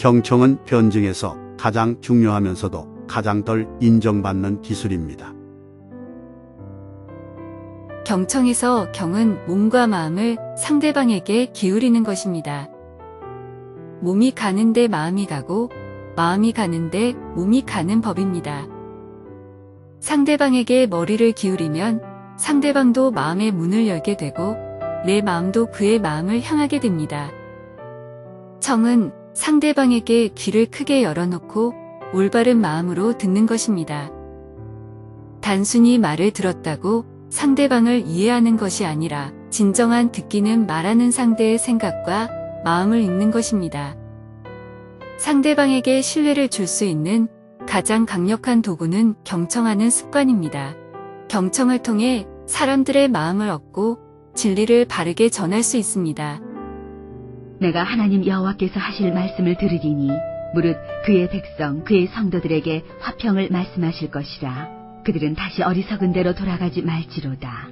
경청은 변증에서 가장 중요하면서도 가장 덜 인정받는 기술입니다. 경청에서 경은 몸과 마음을 상대방에게 기울이는 것입니다. 몸이 가는데 마음이 가고 마음이 가는데 몸이 가는 법입니다. 상대방에게 머리를 기울이면 상대방도 마음의 문을 열게 되고 내 마음도 그의 마음을 향하게 됩니다. 청은 상대방에게 귀를 크게 열어놓고 올바른 마음으로 듣는 것입니다. 단순히 말을 들었다고 상대방을 이해하는 것이 아니라 진정한 듣기는 말하는 상대의 생각과 마음을 읽는 것입니다. 상대방에게 신뢰를 줄 수 있는 가장 강력한 도구는 경청하는 습관입니다. 경청을 통해 사람들의 마음을 얻고 진리를 바르게 전할 수 있습니다. 내가 하나님 여호와께서 하실 말씀을 들으리니 무릇 그의 백성 그의 성도들에게 화평을 말씀하실 것이라. 그들은 다시 어리석은 대로 돌아가지 말지로다